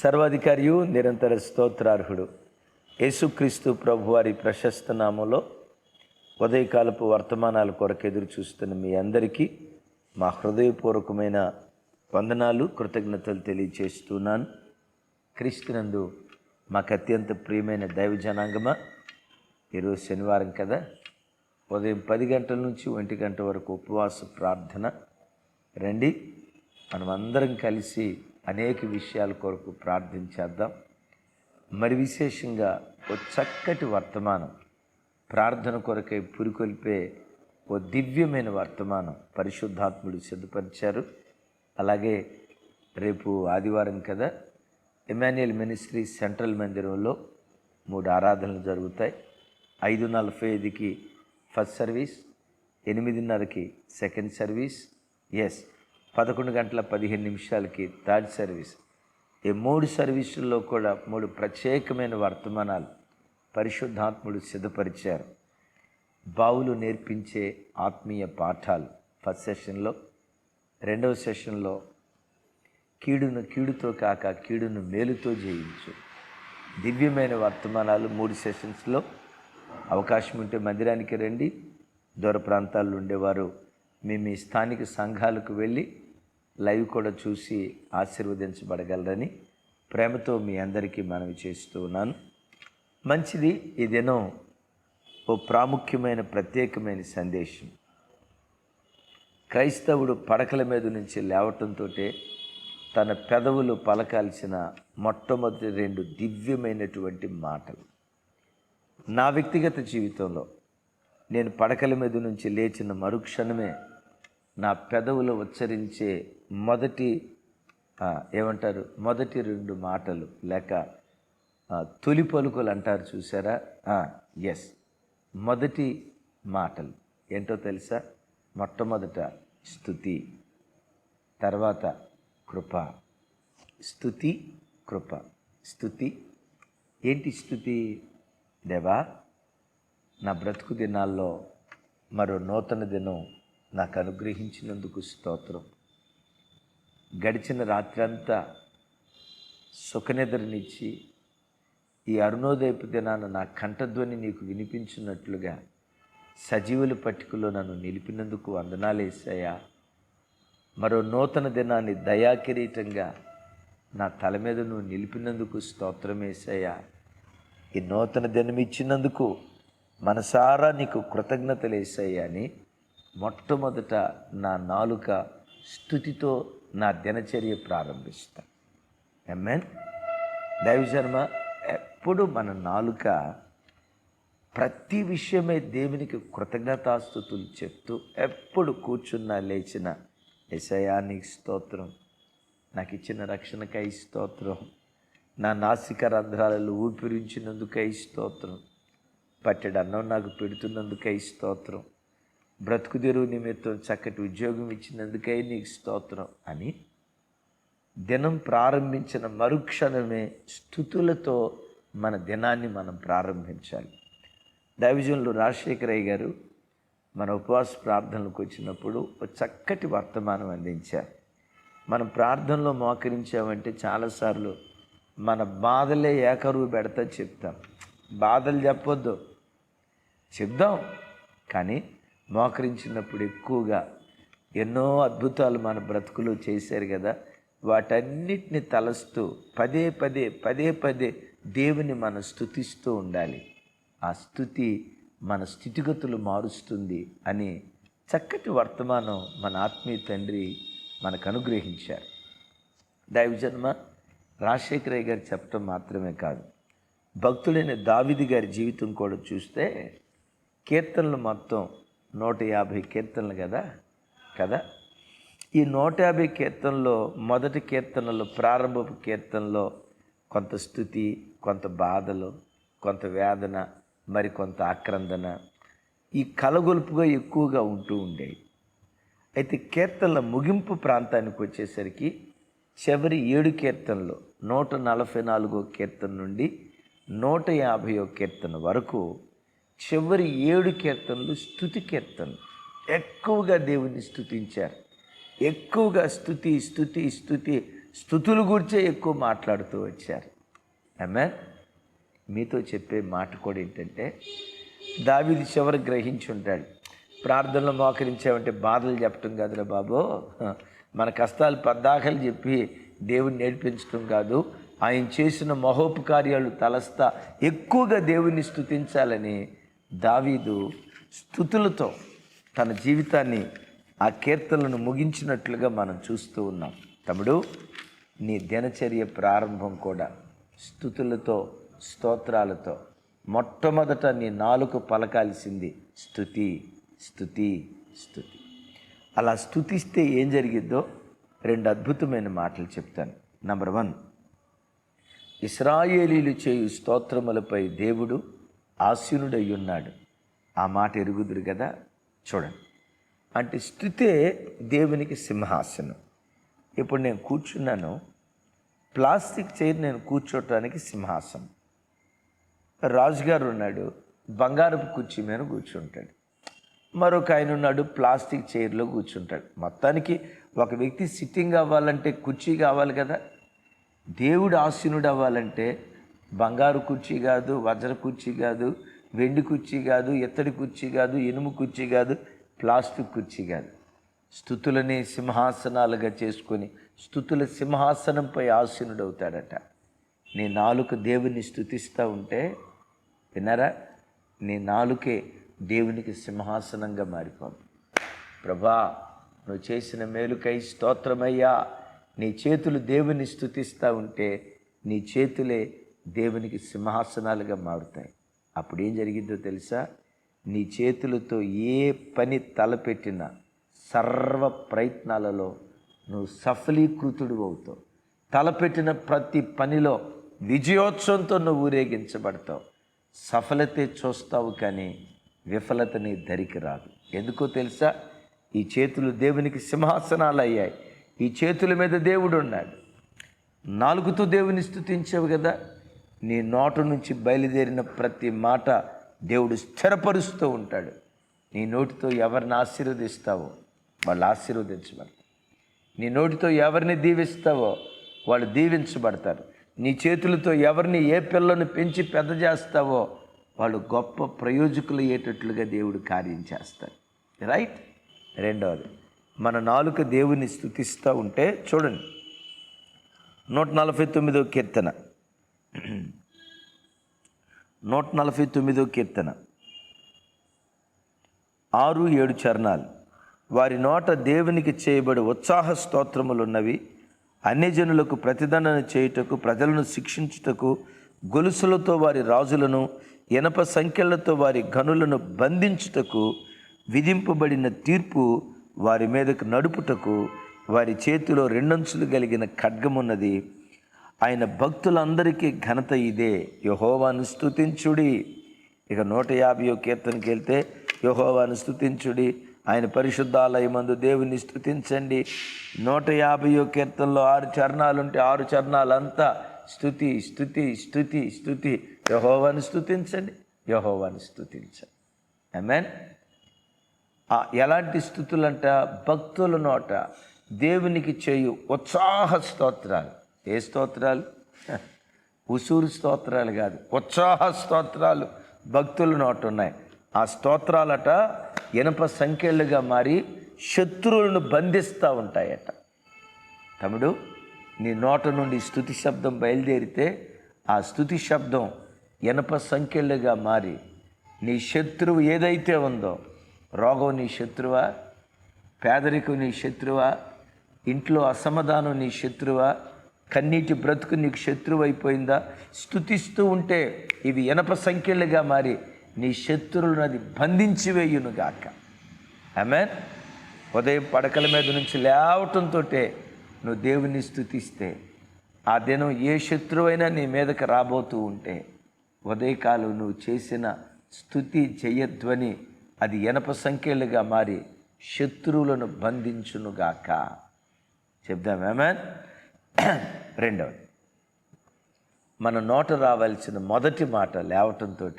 సర్వాధికారియు నిరంతర స్తోత్రార్హుడు. యేసుక్రీస్తు ప్రభువారి ప్రశస్త నామంలో ఉదయకాలపు వర్తమానాల కొరకు ఎదురు చూస్తున్న మీ అందరికీ మా హృదయపూర్వకమైన వందనాలు కృతజ్ఞతలు తెలియచేస్తున్నాను. క్రీస్తునందు మాకు అత్యంత ప్రియమైన దైవ జనాంగమా? ఈరోజు శనివారం కదా. ఉదయం పది గంటల నుంచి ఒంటి గంట వరకు ఉపవాస ప్రార్థన. రండి మనమందరం కలిసి అనేక విషయాల కొరకు ప్రార్థించేద్దాం మరి విశేషంగా ఓ చక్కటి వర్తమానం ప్రార్థన కొరకై పురికొల్పే ఓ దివ్యమైన వర్తమానం పరిశుద్ధాత్ముడు సిద్ధపరిచారు. అలాగే రేపు ఆదివారం కదా ఎమాన్యుయల్ మినిస్ట్రీ సెంట్రల్ మందిరంలో మూడు ఆరాధనలు జరుగుతాయి. ఐదు నలభై ఐదుకి ఫస్ట్ సర్వీస్ ఎనిమిదిన్నరకి సెకండ్ సర్వీస్ ఎస్ పదకొండు గంటల పదిహేను నిమిషాలకి థర్డ్ సర్వీస్. ఈ మూడు సర్వీసుల్లో కూడా మూడు ప్రత్యేకమైన వర్తమానాలు పరిశుద్ధాత్ముడు సిద్ధపరిచారు. బావులు నేర్పించే ఆత్మీయ పాఠాలు ఫస్ట్ సెషన్లో. రెండవ సెషన్లో కీడును కీడుతో కాక కీడును మేలుతో జయించు. దివ్యమైన వర్తమానాలు మూడు సెషన్స్లో. అవకాశం ఉంటే మందిరానికి రండి. దూర ప్రాంతాల్లో ఉండేవారు మీ మీ స్థానిక సంఘాలకు వెళ్ళి లైవ్ కూడా చూసి ఆశీర్వదించబడగలరని ప్రేమతో మీ అందరికీ మనవి చేస్తూ ఉన్నాను. మంచిది ఈ దినం ఓ ప్రాముఖ్యమైన ప్రత్యేకమైన సందేశం. క్రైస్తవుడు పడకల మీద నుంచి లేవటంతో తన పెదవులు పలకాల్సిన మొట్టమొదటి రెండు దివ్యమైనటువంటి మాటలు. నా వ్యక్తిగత జీవితంలో నేను పడకల మీద నుంచి లేచిన మరుక్షణమే నా పెదవులు ఉచ్చరించే మొదటి ఏమంటారు? మొదటి రెండు మాటలు లేక తొలి పలుకులు అంటారు చూసారా? ఎస్ మొదటి మాటలు. ఏంటో తెలుసా? మొట్టమొదట స్థుతి తర్వాత కృప. స్థుతి కృప. స్థుతి ఏంటి స్థుతి దేవా నా బ్రతుకు దినాల్లో మరో నూతన దినం నాకు అనుగ్రహించినందుకు స్తోత్రం. గడిచిన రాత్రంతా సుఖనిద్రనిచ్చి ఈ అరుణోదయపు దినాన నా కంఠధ్వని నీకు వినిపించినట్లుగా సజీవుల పట్టికలో నన్ను నిలిపినందుకు వందనాలేసాయా మరో నూతన దినాన్ని దయాకిరీటంగా నా తల మీద నువ్వు నిలిపినందుకు స్తోత్రమేసయ్యా ఈ నూతన దినం ఇచ్చినందుకు మనసారా నీకు కృతజ్ఞతలు అని మొట్టమొదట నా నాలుక స్థుతితో నా దినచర్య ప్రారంభిస్తాను ఎమ్మెన్ దైవశర్మ ఎప్పుడు మన నాలుక ప్రతి విషయమే దేవునికి కృతజ్ఞతాస్థుతులు చెప్తూ ఎప్పుడు కూర్చున్నా లేచిన ఎసయా స్తోత్రం. నాకు ఇచ్చిన రక్షణకై స్తోత్రం. నా నాసిక రంధ్రాలలో ఊపిరించినందుకై స్తోత్రం. పట్టెడన్నం నాకు పెడుతున్నందుకై స్తోత్రం. బ్రతుకు తెరువు నిమిత్తం చక్కటి ఉద్యోగం ఇచ్చినందుకై నీకు స్తోత్రం అని దినం ప్రారంభించిన మరుక్షణమే స్థుతులతో మన దినాన్ని మనం ప్రారంభించాలి. దైవజనులు రాజశేఖరయ్య గారు మన ఉపవాస ప్రార్థనలకు వచ్చినప్పుడు ఒక చక్కటి వర్తమానం అందించారు. మనం ప్రార్థనలో మోకరించామంటే చాలాసార్లు మన బాధలే ఏకరువు పెడతా చెప్తాం. బాధలు చెప్పొద్దు. చెప్దాం. కానీ మోకరించినప్పుడు ఎక్కువగా ఎన్నో అద్భుతాలు మన బ్రతుకులు చేశారు కదా. వాటన్నిటిని తలస్తూ పదే పదే పదే పదే దేవుని మనం స్థుతిస్తూ ఉండాలి. ఆ స్థుతి మన స్థితిగతులు మారుస్తుంది అని చక్కటి వర్తమానం మన ఆత్మీయ తండ్రి మనకు అనుగ్రహించారు. దైవజన్మ రాజశేఖరయ్య గారు చెప్పడం మాత్రమే కాదు. భక్తుడైన దావిది గారి జీవితం కూడా చూస్తే కీర్తనలు మొత్తం నూట యాభై కీర్తనలు కదా? కదా? ఈ నూట యాభై కీర్తనలో మొదటి కీర్తనలో ప్రారంభపు కీర్తనలో కొంత స్థుతి కొంత బాధలు కొంత వేదన మరి కొంత ఆక్రందన ఈ కలగొలుపుగా ఎక్కువగా ఉంటూ ఉండేవి. అయితే కీర్తనల ముగింపు ప్రాంతానికి వచ్చేసరికి చివరి ఏడు కీర్తనలు నూట నలభై నాలుగో కీర్తన నుండి నూట యాభైయో కీర్తన వరకు చివరి ఏడు కీర్తనలు స్థుతి కీర్తనలు. ఎక్కువగా దేవుణ్ణి స్థుతించారు ఎక్కువగా స్థుతి స్థుతి స్థుతి స్థుతులు గురించే ఎక్కువ మాట్లాడుతూ వచ్చారు. ఆమె మీతో చెప్పే మాట కూడా ఏంటంటే దావిది చివరి గ్రహించి ఉంటాడు. ప్రార్థనలు మోకరించామంటే బాధలు చెప్పటం కాదురా బాబు. మన కష్టాలు పద్దాకలు చెప్పి దేవుణ్ణి నేర్పించడం కాదు. ఆయన చేసిన మహోపకార్యాలు తలస్తా. ఎక్కువగా దేవుణ్ణి స్థుతించాలని దావీదు స్థుతులతో తన జీవితాన్ని ఆ కీర్తనలను ముగించినట్లుగా మనం చూస్తూ ఉన్నాం. తమ్ముడు నీ దినచర్య ప్రారంభం కూడా స్థుతులతో స్తోత్రాలతో. మొట్టమొదట నీ నాలుగు పలకాల్సింది స్థుతి స్థుతి స్థుతి. అలా స్థుతిస్తే ఏం జరిగిద్దో రెండు అద్భుతమైన మాటలు చెప్తాను. నంబర్ వన్ ఇస్రాయేలీలు చేయు స్తోత్రములపై దేవుడు ఆసీనుడై ఉన్నాడు ఆ మాట ఎరుగుదురు కదా చూడండి. అంటే స్థుతే దేవునికి సింహాసనం. ఇప్పుడు నేను కూర్చున్నాను. ప్లాస్టిక్ చైర్ నేను కూర్చోటానికి సింహాసనం. రాజుగారు ఉన్నాడు బంగారపు కుర్చీ మీద కూర్చుంటాడు. మరొక ఆయన ఉన్నాడు ప్లాస్టిక్ చైర్లో కూర్చుంటాడు. మొత్తానికి ఒక వ్యక్తి సిట్టింగ్ అవ్వాలంటే కుర్చీ కావాలి కదా దేవుడు ఆసీనుడు అవ్వాలంటే బంగారు కుర్చీ కాదు వజ్ర కుర్చీ కాదు వెండి కుర్చీ కాదు ఎత్తడి కుర్చీ కాదు ఇనుము కుర్చీ కాదు ప్లాస్టిక్ కుర్చీ కాదు. స్థుతులని సింహాసనాలుగా చేసుకొని స్థుతుల సింహాసనంపై ఆసీనుడు అవుతాడట నీ నాలుక దేవుని స్థుతిస్తూ ఉంటే విన్నారా? నీ నాలుకే దేవునికి సింహాసనంగా మారిపోదు ప్రభా నువ్వు చేసిన మేలుకై స్తోత్రమయ్యా. నీ చేతులు దేవుని స్థుతిస్తూ ఉంటే నీ చేతులే దేవునికి సింహాసనాలుగా మారుతాయి. అప్పుడు ఏం జరిగిందో తెలుసా? నీ చేతులతో ఏ పని తలపెట్టినా సర్వ ప్రయత్నాలలో నువ్వు సఫలీకృతుడు అవుతావు. తలపెట్టిన ప్రతి పనిలో విజయోత్సవంతో నువ్వు ఊరేగించబడతావు. సఫలతే చూస్తావు కానీ విఫలత నీ దరికి రాదు. ఎందుకో తెలుసా? ఈ చేతులు దేవునికి సింహాసనాలు అయ్యాయి. ఈ చేతుల మీద దేవుడు ఉన్నాడు నాలుగుతో దేవుని స్థుతించావు కదా? నీ నోట నుంచి బయలుదేరిన ప్రతి మాట దేవుడు స్థిరపరుస్తూ ఉంటాడు. నీ నోటితో ఎవరిని ఆశీర్వదిస్తావో వాళ్ళు ఆశీర్వదించబడతారు. నీ నోటితో ఎవరిని దీవిస్తావో వాళ్ళు దీవించబడతారు. నీ చేతులతో ఎవరిని ఏ పిల్లను పెంచి పెద్ద చేస్తావో వాళ్ళు గొప్ప ప్రయోజకులు అయ్యేటట్లుగా దేవుడు కార్యం చేస్తారు. రైట్ రెండవది మన నాలుక దేవుని స్థుతిస్తూ ఉంటే చూడండి. నూట నలభై తొమ్మిదో కీర్తన. నూట నలభై తొమ్మిదో కీర్తన. ఆరు ఏడు చరణాలు. వారి నోట దేవునికి చేయబడి ఉత్సాహ స్తోత్రములున్నవి అన్యజనులకు ప్రతిదండన చేయుటకు ప్రజలను శిక్షించుటకు గొలుసులతో వారి రాజులను ఇనప సంఖ్యలతో వారి గనులను బంధించుటకు విధింపబడిన తీర్పు వారి మీదకు నడుపుటకు వారి చేతిలో రెండంచులు కలిగిన ఖడ్గమున్నది. ఆయన భక్తులందరికీ ఘనత ఇదే. యహోవాను స్థుతించుడి ఇక నూట యాభైయో కీర్తనకి వెళ్తే యహోవాను స్థుతించుడి ఆయన పరిశుద్ధాలయమందు దేవుని స్థుతించండి నూట యాభయో కీర్తనలో ఆరు చరణాలు ఉంటే ఆరు చరణాలంతా స్థుతి స్థుతి స్థుతి స్థుతి యహోవాను స్థుతించండి యహోవాను స్థుతించండి ఐమెన్ ఆ ఎలాంటి స్థుతులంట భక్తుల నోట దేవునికి చేయు ఉత్సాహ స్తోత్రాలు. ఏ స్తోత్రాలు? ఉసూరు స్తోత్రాలు కాదు ఉత్సాహ స్తోత్రాలు భక్తుల నోట ఉన్నాయి. ఆ స్తోత్రాలట ఇనప సంఖ్యలుగా మారి శత్రువులను బంధిస్తూ ఉంటాయట. తమ్ముడు నీ నోట నుండి స్థుతి శబ్దం బయలుదేరితే ఆ స్థుతి శబ్దం ఇనప సంఖ్యలుగా మారి నీ శత్రువు ఏదైతే ఉందో రోగం నీ శత్రువా పేదరికం నీ శత్రువా ఇంట్లో అసమాధానం నీ శత్రువా కన్నీటి బ్రతుకు నీకు శత్రువు అయిపోయిందా? స్థుతిస్తూ ఉంటే ఇవి ఎనప సంఖ్యలుగా మారి నీ శత్రువులను అది బంధించి వేయునుగాక ఆమెన్. ఉదయం పడకల మీద నుంచి లేవటంతో నువ్వు దేవుని స్థుతిస్తే ఆ దినం ఏ శత్రువైనా నీ మీదకి రాబోతూ ఉంటే ఉదయకాలం నువ్వు చేసిన స్థుతి జయధ్వని అది ఎనప సంఖ్యలుగా మారి శత్రువులను బంధించునుగాక చెప్దాం. ఏమన్ రెండవది మన నోట రావాల్సిన మొదటి మాట లేవటంతో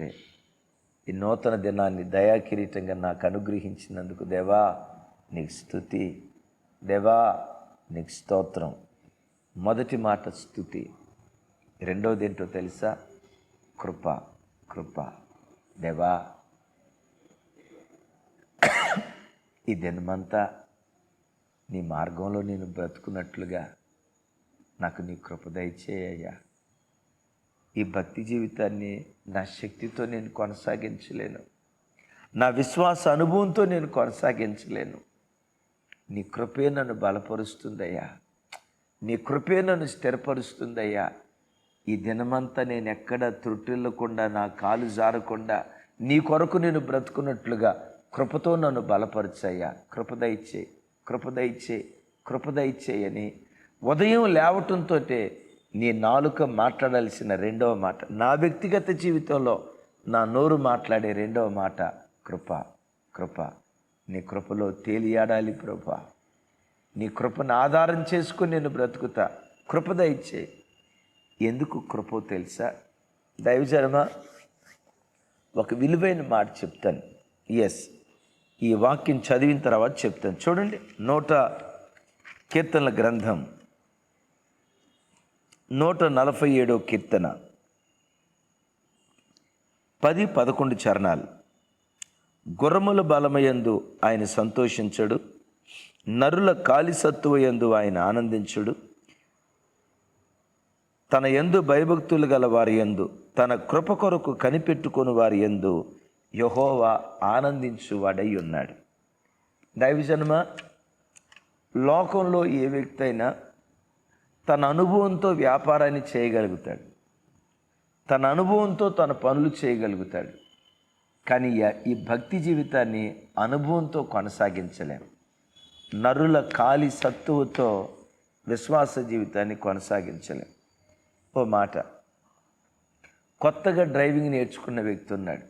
ఈ నూతన దినాన్ని దయాకిరీటంగా నాకు అనుగ్రహించినందుకు దేవా నీకు స్థుతి దేవా నీకు స్తోత్రం. మొదటి మాట స్థుతి రెండవది ఏంటో తెలుసా? కృప కృప. దేవా ఈ దినమంతా నీ మార్గంలో నేను బ్రతుకున్నట్లుగా నాకు నీ కృప దయచేయ్యా ఈ భక్తి జీవితాన్ని నా శక్తితో నేను కొనసాగించలేను. నా విశ్వాస అనుభవంతో నేను కొనసాగించలేను. నీ కృపే నన్ను బలపరుస్తుందయ్యా. నీ కృపే నన్ను స్థిరపరుస్తుందయ్యా. ఈ దినమంతా నేను ఎక్కడ త్రుట్టిల్లకుండా నా కాలు జారకుండా నీ కొరకు నేను బ్రతుకున్నట్లుగా కృపతో నన్ను బలపరచయ్యా. కృపదయిచ్చే కృపదయిచ్చే కృపదయిచ్చేయని ఉదయం లేవటంతో నీ నాలుక మాట్లాడాల్సిన రెండవ మాట నా వ్యక్తిగత జీవితంలో నా నోరు మాట్లాడే రెండవ మాట కృప కృప. నీ కృపలో తేలియాడాలి ప్రభా. నీ కృపను ఆధారం చేసుకుని నేను బ్రతుకుతా. కృపద ఇచ్చే ఎందుకు కృపో తెలుసా? దైవజనమ ఒక విలువైన మాట చెప్తాను. ఎస్ ఈ వాక్యం చదివిన తర్వాత చెప్తాను. చూడండి నూట కీర్తనల గ్రంథం. నూట నలభై ఏడో కీర్తన. పది పదకొండు చరణాలు. గుర్రముల బలమయందు ఆయన సంతోషించడు. నరుల కాలిసత్తువయందు ఆయన ఆనందించుడు. తన ఎందు భయభక్తులు గల వారి ఎందు తన కృప కొరకు కనిపెట్టుకుని వారి ఎందు యహోవా ఆనందించువాడై ఉన్నాడు దైవజన్మ లోకంలో ఏ వ్యక్తి అయినా తన అనుభవంతో వ్యాపారాన్ని చేయగలుగుతాడు. తన అనుభవంతో తన పనులు చేయగలుగుతాడు. కానీ ఈ- ఈ భక్తి జీవితాన్ని అనుభవంతో కొనసాగించలేము నరుల కాలి సత్తువుతో విశ్వాస జీవితాన్ని కొనసాగించలేం. ఓ మాట. కొత్తగా డ్రైవింగ్ నేర్చుకున్న వ్యక్తి ఉన్నాడు.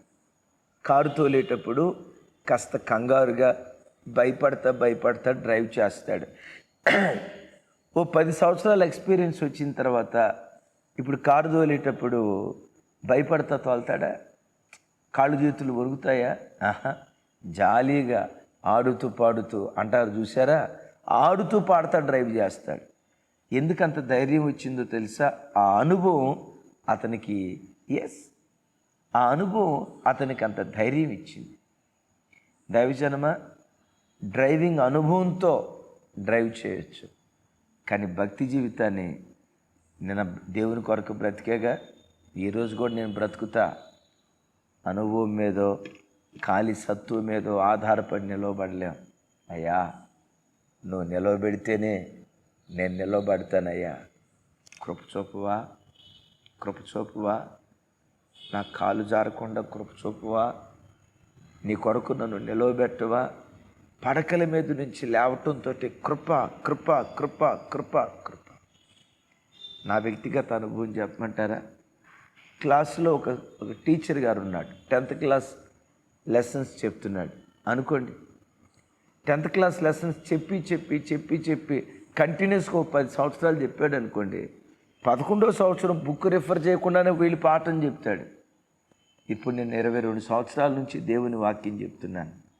కారు తోలేటప్పుడు కాస్త కంగారుగా భయపడతా భయపడతా డ్రైవ్ చేస్తాడు. ఓ పది సంవత్సరాల ఎక్స్పీరియన్స్ వచ్చిన తర్వాత ఇప్పుడు కారు తోలేటప్పుడు భయపడతా తోలుతాడా? కాళ్ళు చేతులు ఒరుగుతాయా? ఆహా జాలీగా ఆడుతూ పాడుతూ అంటారు చూసారా ఆడుతూ పాడుతా డ్రైవ్ చేస్తాడు. ఎందుకంత ధైర్యం వచ్చిందో తెలుసా? ఆ అనుభవం అతనికి ఎస్ ఆ అనుభవం అతనికి అంత ధైర్యం ఇచ్చింది. దైవజనమ డ్రైవింగ్ అనుభవంతో డ్రైవ్ చేయొచ్చు. కానీ భక్తి జీవితాన్ని నేను దేవుని కొరకు బ్రతికేగా ఈరోజు కూడా నేను బ్రతుకుతా. అనుభవం మీదో ఖాళీ సత్తువ మీదో ఆధారపడి నిలవబడలేం. అయ్యా నువ్వు నిలవబెడితేనే నేను నిలవబడతానయ్యా. కృపచూపువా చూపువా నా కాలు జారకుండా కృపచూపువా నీ కొరకు నన్ను నిలవబెట్టవా. పడకల మీద నుంచి లేవటంతో కృప కృప కృప కృప కృప. నా వ్యక్తిగత అనుభవం చెప్పమంటారా? క్లాసులో ఒక ఒక టీచర్ గారు ఉన్నాడు. టెన్త్ క్లాస్ లెసన్స్ చెప్తున్నాడు. అనుకోండి. టెన్త్ క్లాస్ లెసన్స్ చెప్పి చెప్పి చెప్పి చెప్పి కంటిన్యూస్గా ఒక పది సంవత్సరాలు చెప్పాడు అనుకోండి. పదకొండో సంవత్సరం బుక్ రిఫర్ చేయకుండానే వీళ్ళు పాఠం చెప్తాడు. ఇప్పుడు నేను ఇరవై రెండు సంవత్సరాల నుంచి దేవుని వాక్యం చెప్తున్నాను.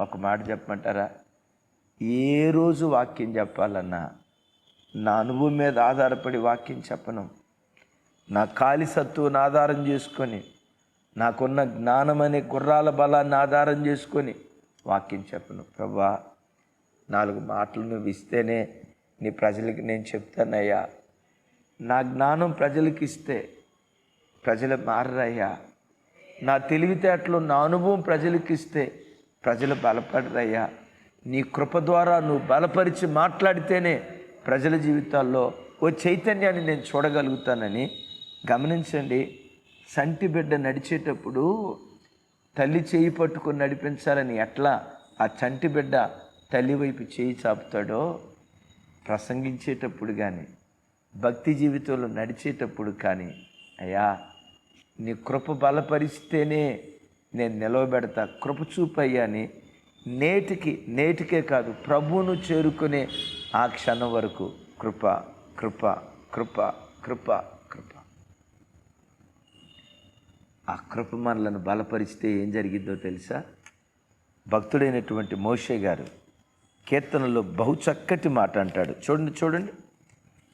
ఒక మాట చెప్పమంటారా? ఏ రోజు వాక్యం చెప్పాలన్నా నా అనుభవం మీద ఆధారపడి వాక్యం చెప్పను. నా కాలి సత్తువుని ఆధారం చేసుకొని నాకున్న జ్ఞానం అనే గుర్రాల బలాన్ని ఆధారం చేసుకొని వాక్యం చెప్పను. ప్రభా నాలుగు మాటలు నువ్వు ఇస్తేనే నీ ప్రజలకి నేను చెప్తానయ్యా. నా జ్ఞానం ప్రజలకి ఇస్తే ప్రజలు మారరయ్యా. నా తెలివితేటలు నా అనుభవం ప్రజలకి ఇస్తే ప్రజలు బలపడరయ్యా. నీ కృప ద్వారా నువ్వు బలపరిచి మాట్లాడితేనే ప్రజల జీవితాల్లో ఓ చైతన్యాన్ని నేను చూడగలుగుతానని గమనించండి. సంటి బిడ్డ నడిచేటప్పుడు తల్లి చేయి పట్టుకొని నడిపించాలని ఎట్లా ఆ చంటి బిడ్డ తల్లి వైపు చేయి చాపుతాడో ప్రసంగించేటప్పుడు కానీ భక్తి జీవితంలో నడిచేటప్పుడు కానీ అయ్యా నీ కృప బలపరిస్తేనే నేను నిలవబెడతా కృప చూపయ్యాని నేటికి నేటికే కాదు ప్రభువును చేరుకునే ఆ క్షణం వరకు కృప కృప కృప కృప కృప. ఆ కృప మనలను బలపరిస్తే ఏం జరిగిందో తెలుసా? భక్తుడైనటువంటి మోషే గారు కీర్తనలో బహు చక్కటి మాట అంటాడు. చూడండి చూడండి.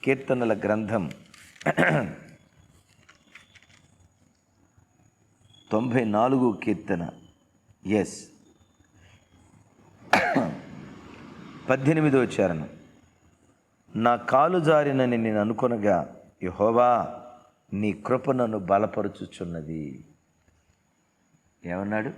కీర్తనల గ్రంథం తొంభై నాలుగు కీర్తన. ఎస్ పద్దెనిమిదో చరణం. నా కాలు జారినని నేను అనుకునగా యహోవా నీ కృప నన్ను బలపరుచుచున్నది. ఏమన్నాడు?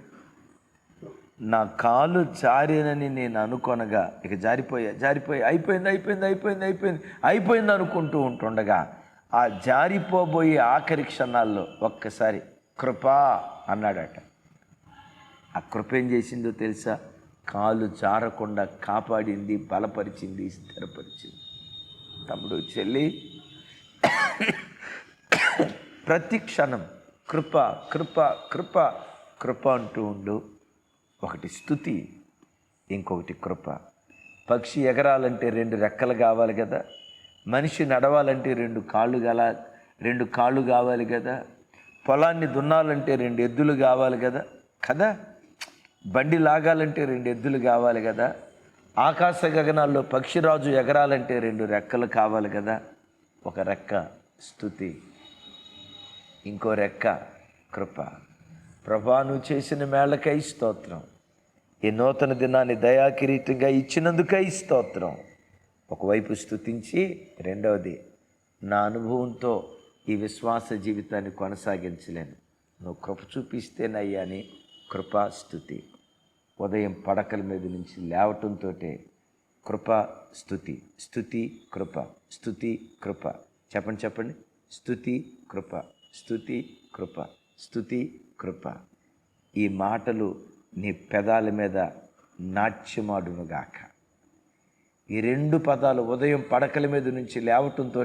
నా కాలు జారినని నేను అనుకొనగా ఇక జారిపోయా జారిపోయి అయిపోయింది అయిపోయింది అయిపోయింది అయిపోయింది అయిపోయింది అనుకుంటూ ఉంటుండగా ఆ జారిపోబోయే ఆఖరి క్షణాల్లో ఒక్కసారి కృపా అన్నాడట. ఆ కృప ఏం చేసిందో తెలుసా? కాలు జారకుండా కాపాడింది బలపరిచింది స్థిరపరిచింది. తమ్ముడు చెల్లి ప్రతి క్షణం కృప కృప కృప కృప అంటూ ఉండు. ఒకటి స్థుతి ఇంకొకటి కృప. పక్షి ఎగరాలంటే రెండు రెక్కలు కావాలి కదా. మనిషి నడవాలంటే రెండు కాళ్ళు గల రెండు కాళ్ళు కావాలి కదా. పొలాన్ని దున్నాలంటే రెండు ఎద్దులు కావాలి కదా? కదా? బండి లాగాలంటే రెండు ఎద్దులు కావాలి కదా? ఆకాశ గగనాల్లో పక్షిరాజు ఎగరాలంటే రెండు రెక్కలు కావాలి కదా? ఒక రెక్క స్థుతి ఇంకో రెక్క కృప. ప్రభా నువ్వు చేసిన మేళకై స్తోత్రం. ఈ నూతన దినాన్ని దయాకిరీతంగా ఇచ్చినందుకై స్తోత్రం. ఒకవైపు స్థుతించి రెండవది నా అనుభవంతో ఈ విశ్వాస జీవితాన్ని కొనసాగించలేను. నువ్వు కృప చూపిస్తేనయ్యా అని కృపా స్థుతి. ఉదయం పడకల మీద నుంచి లేవటంతో కృప స్థుతి. స్థుతి కృప స్థుతి కృప. చెప్పండి చెప్పండి. స్థుతి కృప స్థుతి కృప స్థుతి కృప. ఈ మాటలు నీ పెదాల మీద నాట్యమాడునుగాక. ఈ రెండు పదాలు ఉదయం పడకల మీద నుంచి లేవటంతో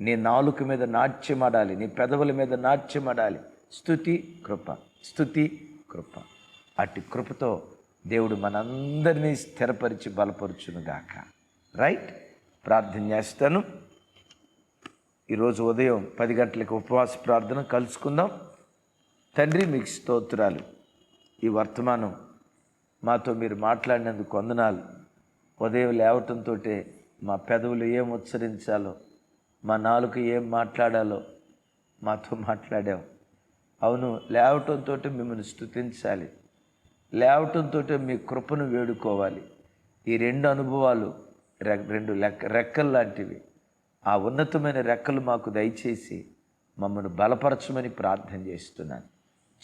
నీ నాలుక మీద నాట్యమాడాలి నీ పెదవుల మీద నాట్యమాడాలి. స్థుతి కృప స్థుతి కృప. అట్టి కృపతో దేవుడు మనందరినీ స్థిరపరిచి బలపరుచునుగాక. రైట్? ప్రార్థన చేస్తాను. ఈరోజు ఉదయం పది గంటలకు ఉపవాస ప్రార్థన కలుసుకుందాం. తండ్రి మీకు స్తోత్రాలు. ఈ వర్తమానం మాతో మీరు మాట్లాడినందుకు వందనాలు. ఉదయం లేవటంతో మా పెదవులు ఏం ఉచ్చరించాలో మా నాలుక ఏం మాట్లాడాలో మాతో మాట్లాడావు. అవును లేవటంతో మిమ్మల్ని స్తుతించాలి. లేవటంతో మీ కృపను వేడుకోవాలి. ఈ రెండు అనుభవాలు రె- రెండు లెక్క రెక్కలు లాంటివి. ఆ ఉన్నతమైన రెక్కలు మాకు దయచేసి మమ్మల్ని బలపరచమని ప్రార్థన చేస్తున్నాను.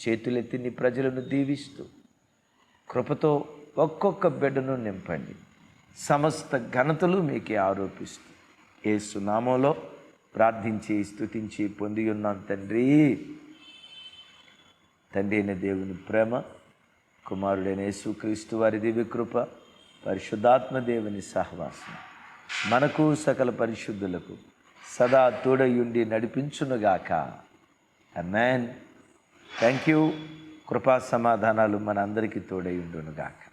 చేతులెత్తి నీ ప్రజలను దీవిస్తూ కృపతో ఒక్కొక్క బిడ్డను నింపండి. సమస్త ఘనతలు మీకే ఆరోపిస్తూ ఏసు నామంలో ప్రార్థించి స్తుతించి పొంది ఉన్నాం తండ్రి. తండ్రి అయిన దేవుని ప్రేమ కుమారుడైన యేసుక్రీస్తు వారి దివ్య కృప పరిశుద్ధాత్మ దేవుని సహవాసం మనకు సకల పరిశుద్ధులకు సదా తోడయుండి నడిపించునుగాక. అమ్మాన్ థ్యాంక్ యూ కృపా సమాధానాలు మన అందరికీ తోడయుండునుగాక